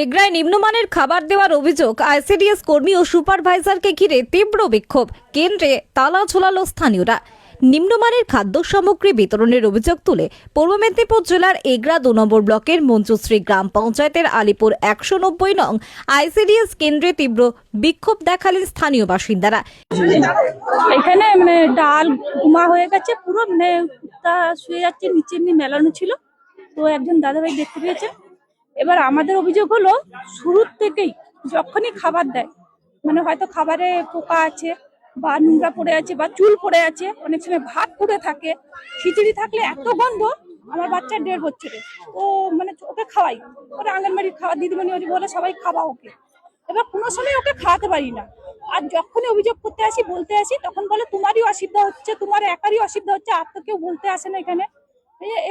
এগ্রায় নিম্নমানের খাবার দেওয়ার অভিযোগ আইসিডিএস কর্মী ও সুপারভাইজারকে ঘিরে তীব্র বিক্ষোভ। কেন্দ্রে তালা ঝোলালো স্থানীয়রা। নিম্নমানের খাদ্য সামগ্রী বিতরণের অভিযোগ তুলে পূর্ব মেদিনীপুর জেলার এগরা দু নম্বর ব্লকের মঞ্জুশ্রী গ্রাম পঞ্চায়েতের আলিপুর একশো নব্বই নং আইসিডিএস কেন্দ্রে তীব্র বিক্ষোভ দেখালেন স্থানীয় বাসিন্দারা। এখানে মানে ডাল গুমা হয়ে গেছে, পুরো মানে শুয়ে যাচ্ছে, নিচে এমনি মেলানো ছিল। তো একজন দাদাভাই দেখতে পেয়েছে এবার আমাদের অভিযোগ হলো, শুরুর থেকেই যখনই খাবার দেয় মানে হয়তো খাবারে পোকা আছে বা নোংরা পড়ে আছে বা চুল পড়ে আছে, অনেক সময় ভাত পুড়ে থাকে, খিচুড়ি থাকলে এত গন্ধ, আমার বাচ্চা দেড় বছরে ও মানে ওকে খাওয়াই, ওরা আঙ্গনবাড়ির খাওয়া, দিদিমণি ওই বলে সবাই খাওয়া ওকে। এবার কোনো সময় ওকে খাওয়াতে পারি না। আর যখনই অভিযোগ করতে আসি, বলতে আসি, তখন বলে, তোমারই অসুবিধা হচ্ছে, তোমার একারই অসুবিধা হচ্ছে, আর তো কেউ বলতে আসে না এখানে।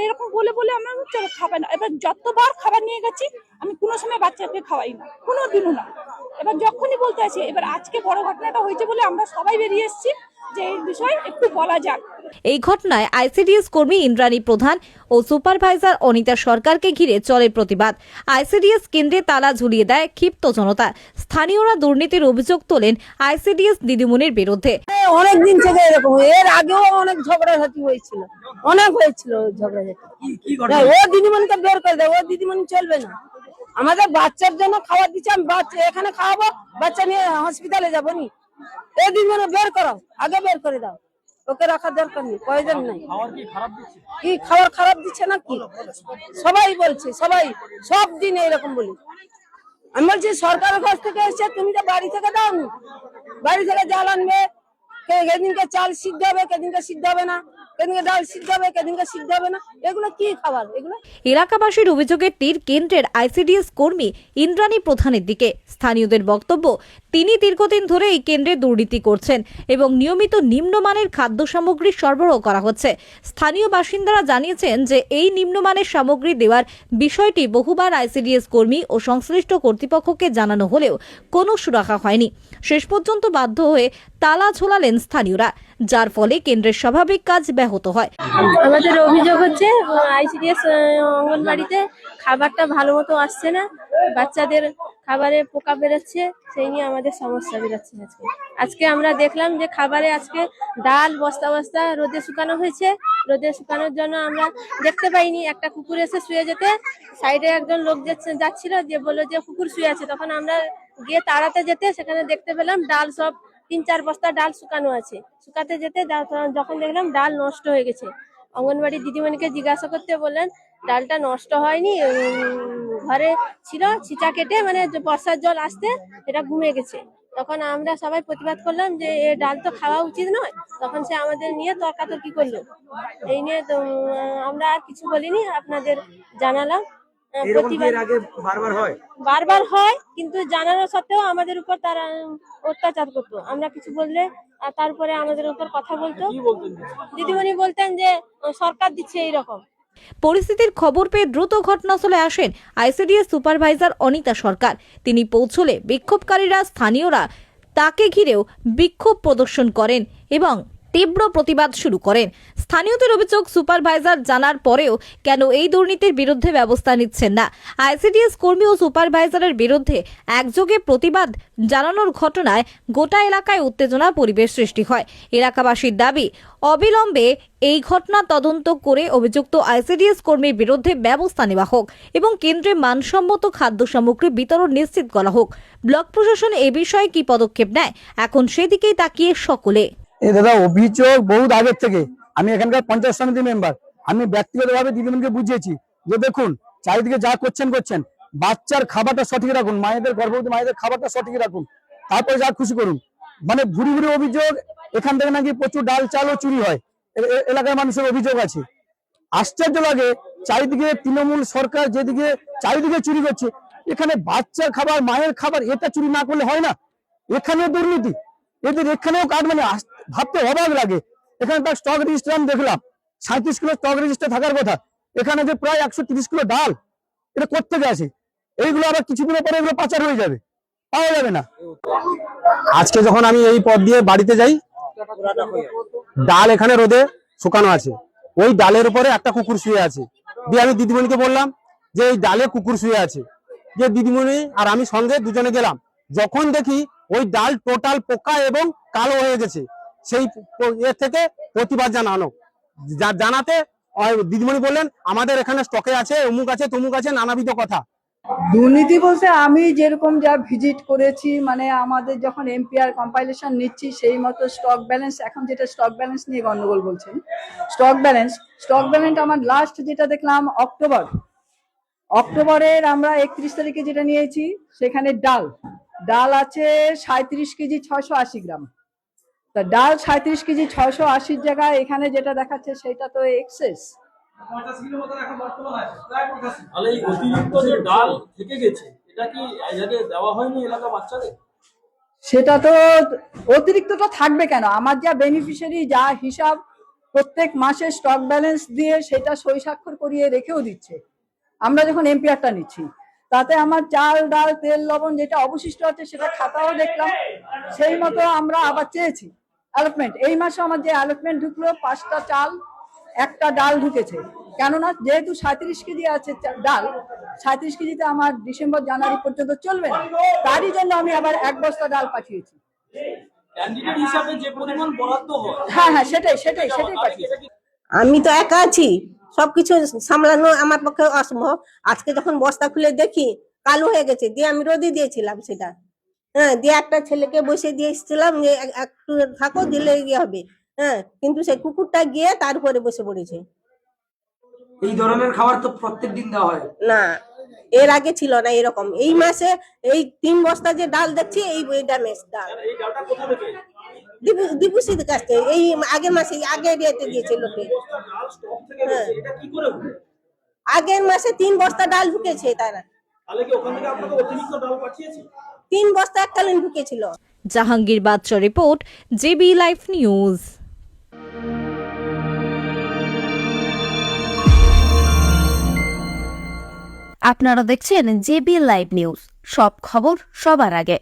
এরকম বলে বলে আমরা চলো খাবে না। এবার যতবার খাবার নিয়ে গেছি, আমি কোনো সময় বাচ্চাকে খাওয়াই না কোনো দিনও না। এবার যখনই বলতে আসি, এবার আজকে বড় ঘটনাটা হয়েছে বলে আমরা সবাই বেরিয়ে এসেছি যে এই বিষয়ে একটু বলা যাক। এই ঘটনায় আইসিডিএস কর্মী ইন্দ্রাণী প্রধান ও সুপারভাইজার অনিতা সরকারকে ঘিরে চলে প্রতিবাদ। আইসিডিএস কেন্দ্রে তালা ঝুলিয়ে দেয় ক্ষিপ্ত জনতা। স্থানীয়রা দুর্নীতির অভিযোগ তোলেন আইসিডিএস দিদিমণির বিরুদ্ধে। অনেক দিন থেকে এরকম এর আগেও অনেক ঝগড়াঝাটি হয়েছিল। অনেক হয়েছিল ঝগড়াঝাটি। হ্যাঁ, ও দিদিমণিকে বের করে দেয় ও দিদিমণি চলবে না। আমাদের বাচ্চার জন্য খাবার দিচ্ছে আমি বাচ্চা এখানে খাওয়াবো বাচ্চা নিয়ে হসপিটালে যাব নি। এ দিদিমণি বের করো আগে বের করে দাও। ওকে রাখার দরকার নেই প্রয়োজন নাই। কি খাবার খারাপ দিচ্ছে না কি? সবাই বলছে সবাই সব দিন এরকম বলি। আমি বলছি সরকারের কাছ থেকে এসে তুমি তো বাড়ি থেকে দাও নি। বাড়ি থেকে জাল আনবে কে- সেদিনকে চাল সিদ্ধ হবে কেদিনকে সিদ্ধ হবে না। কেদিনকে ডাল সিদ্ধ হবে কেদিনকে সিদ্ধ হবে না। এগুলো কি খাবার? এগুলো? এলাকাবাসীর অভিযোগের তীর কেন্দ্রের আইসিডিএস কর্মী ইন্দ্রাণী প্রধানের দিকে। স্থানীয়দের বক্তব্য, তিনি দীর্ঘদিন ধরে এই কেন্দ্রে দুর্নীতি করছেন এবং নিয়মিত নিম্নমানের খাদ্য সামগ্রী সরবরাহ করা হচ্ছে। স্থানীয় বাসিন্দারা জানিয়েছেন যে এই নিম্নমানের সামগ্রী দেওয়ার বিষয়টি বহুবার আইসিডিএস কর্মী ও সংশ্লিষ্ট কর্তৃপক্ষকে জানানো হলেও কোনো সুরাহা হয়নি। শেষ পর্যন্ত বাধ্য হয়ে তালা ঝোলালেন স্থানীয়রা, যার ফলে কেন্দ্রের স্বাভাবিক কাজ ব্যাহত হয়। আমাদের অভিযোগ হচ্ছে, আইসিডিএস অঙ্গনবাড়িতে খাবারটা ভালো মতো আসছে না, বাচ্চাদের খাবারে পোকা বেরোচ্ছে, সেই নিয়ে আমাদের সমস্যা বেরোচ্ছে আজকে। আজকে আমরা দেখলাম যে খাবারে আজকে ডাল বস্তা বস্তা রোদে শুকানো হয়েছে, রোদে শুকানোর জন্য আমরা দেখতে পাইনি। একটা কুকুর এসে শুয়ে যেতে, সাইডে একজন লোক যাচ্ছে- যাচ্ছিল, যে বলল যে কুকুর শুয়ে আছে। তখন আমরা গিয়ে তাড়াতে যেতে সেখানে দেখতে পেলাম ডাল সব তিন চার বস্তা ডাল শুকানো আছে। শুকাতে যেতে যখন দেখলাম ডাল নষ্ট হয়ে গেছে। অঙ্গনবাড়ি দিদিমণিকে জিজ্ঞাসা করতে বললেন, ডালটা নষ্ট হয়নি ঘরে ছিল, ছিটা কেটে মানে বর্ষার জল আসতে এটা ঘুমে গেছে। তখন আমরা সবাই প্রতিবাদ করলাম যে, এ ডাল তো খাওয়া উচিত নয়। তখন সে আমাদের নিয়ে তর্কাতর্কি করল। এই নিয়ে আমরা আর কিছু বলিনি, আপনাদের জানালাম। বারবার হয়? কিন্তু জানানো সত্ত্বেও আমাদের উপর তারা অত্যাচার করতো। আমরা কিছু বললে আর তারপরে আমাদের উপর কথা বলতো। দিদিমণি? বলতেন যে সরকার দিচ্ছে এইরকম। পরিস্থিতির খবর পেয়ে দ্রুত ঘটনাস্থলে আসেন আইসিডিএস সুপারভাইজার অনিতা সরকার। তিনি পৌঁছলে বিক্ষোভকারীরা স্থানীয়রা তাকে ঘিরেও বিক্ষোভ প্রদর্শন করেন এবং তীব্র প্রতিবাদ শুরু করেন। স্থানীয়দের অভিযোগ, সুপারভাইজার জানার পরেও কেন এই দুর্নীতির বিরুদ্ধে ব্যবস্থা নিচ্ছেন না? আইসিডিএস কর্মী ও সুপারভাইজারের বিরুদ্ধে একযোগে প্রতিবাদ জানানোর ঘটনায় গোটা এলাকায় উত্তেজনা পরিবেশ সৃষ্টি হয়। এলাকাবাসীর দাবি, অবিলম্বে এই ঘটনা তদন্ত করে অভিযুক্ত আইসিডিএস কর্মীর বিরুদ্ধে ব্যবস্থা নেওয়া হোক এবং কেন্দ্রে মানসম্মত খাদ্য সামগ্রী বিতরণ নিশ্চিত করা হোক। ব্লক প্রশাসন এ বিষয়ে কি পদক্ষেপ নেয়? এখন সেদিকেই তাকিয়ে সকলে। দাদা, অভিযোগ বহুত আগের থেকে। আমি এখানকার পঞ্চায়েত সমিতি মেম্বার আমি ব্যক্তিগতভাবে দিদিমণিকে বুঝিয়েছি যে দেখুন, চারিদিকে যা করছেন করছেন। বাচ্চার খাবারটা সঠিক রাখুন, মায়েদের গর্ভবতী মায়েদের খাবারটা সঠিক রাখুন। তারপরে যা খুশি করুন। মানে ঘুরি ঘুরি অভিযোগ, এখান থেকে নাকি প্রচুর ডাল চালও চুরি হয়। এলাকার মানুষের অভিযোগ আছে। আশ্চর্য লাগে, চারিদিকে তৃণমূল সরকার যেদিকে, চারিদিকে চুরি করছে। এখানে বাচ্চার খাবার, মায়ের খাবার, এটা চুরি না করলে হয় না। এখানেও দুর্নীতি। এদের এখানেও কাজ মানে ভাবতে অবাক লাগে। এখানে তার স্টক রেজিস্টার আমি দেখলাম। সাঁত্রিশ কিলো স্টক রেজিস্টার থাকার কথা। এখানে যে প্রায় একশো তিরিশ কিলো ডাল, এটা কোথেকে আসে? এইগুলো আবার কিছুদিনের পরে এগুলো পাচার হয়ে যাবে। পাওয়া যাবে না। আজকে যখন আমি এই পথ দিয়ে বাড়িতে যাই, ডাল এখানে রোদে শুকানো আছে। ওই ডালের উপরে একটা কুকুর শুয়ে আছে। দিয়ে আমি দিদিমণিকে বললাম যে, এই ডালে কুকুর শুয়ে আছে। যে দিদিমণি আর আমি সঙ্গে দুজনে গেলাম। যখন দেখি ওই ডাল টোটাল পোকা এবং কালো হয়ে গেছে। সেই এর থেকে প্রতিবাদ জানানো। জানাতে দিদিমণি বললেন, আমাদের এখানে স্টকে আছে, অমুক আছে, তমুক আছে, নানাবিধ কথা। দুর্নীতি বলতে আমি যেরকম যা ভিজিট করেছি মানে আমাদের যখন এমপিআর কম্পাইলেশন নিচ্ছি, সেই মতো স্টক ব্যালেন্স এখন যেটা স্টক ব্যালেন্স নিয়ে গন্ডগোল বলছেন স্টক ব্যালেন্স স্টক ব্যালেন্স আমার লাস্ট যেটা দেখলাম অক্টোবর অক্টোবরের আমরা একত্রিশ তারিখে যেটা নিয়েছি, সেখানে ডাল। ডাল আছে সাঁত্রিশ কেজি ছয়শো আশি গ্রাম। তা ডাল সাঁত্রিশ কেজি ছয়শো আশির জায়গায় এখানে যেটা দেখাচ্ছে সেটা তো এক্সেস। তাহলে এই অতিরিক্ত যে ডাল থেকে গেছে এটা কি দেওয়া হয়নি এলাকা বাচ্চাদের? সেটা তো অতিরিক্তটা থাকবে কেন? আমার যা বেনিফিশিয়ারি যা হিসাব প্রত্যেক মাসে স্টক ব্যালেন্স দিয়ে সেটা সই স্বাক্ষর করিয়ে রেখেও দিচ্ছে। আমরা যখন এমপিআরটা নিচ্ছি তাতে আমার চাল ডাল তেল লবণ যেটা অবশিষ্ট আছে সেটা খাতাও দেখলাম সেই মতো আমরা আবার চেয়েছি। অ্যালটমেন্ট এই মাসে আমার যে অ্যালটমেন্ট ঢুকলো পাঁচটা চাল একটা ডাল ঢুকেছে। কেননা যেহেতু সাঁত্রিশ কেজি আছে চা- ডাল সাঁত্রিশ কেজিতে আমার ডিসেম্বর জানুয়ারি পর্যন্ত চলবে না। তারই জন্য আমি আবার এক বস্তা ডাল পাঠিয়েছি। ক্যান্ডিডেট হিসাবে যে পরিমাণ বরাদ্দ হয়। হ্যাঁ হ্যাঁ সেটাই সেটাই সেটাই পাঠিয়েছি। আমি তো একা আছি। সবকিছু সামলানো আমার পক্ষে অসম্ভব। আজকে যখন বস্তা খুলে দেখি কালো হয়ে গেছে দিয়ে আমি রোদে দিয়েছিলাম সেটা। হ্যাঁ দিয়ে একটা ছেলেকে বসে দিয়ে এসেছিলাম যে একটু থাকো দিলে ইয়ে হবে। হ্যাঁ কিন্তু সেই কুকুরটা গিয়ে তারপরে বসে পড়েছে। এই ধরনের খাবার তো প্রত্যেক দিন দেওয়া হয়। না এর আগে ছিল না এরকম। এই মাসে এই তিন বস্তা যে ডাল দেখছি এই এই ড্যামেজ ডাল দিবুসির কাছ থেকে। এই আগের মাসে আগের ইয়েতে দিয়েছে লোকে। এটা হলো? আগের মাসে তিন বস্তা ডাল ঢুকেছে তারা। তাহলে কি ওখান থেকে আপনাকে অতিরিক্ত ডাল পাঠিয়েছে? তিন বস্তা এককালীন ঢুকেছিল। Jahangir Badsha report JB life news. আপনারা দেখছেন জেবি লাইভ নিউজ। সব খবর সবার আগে।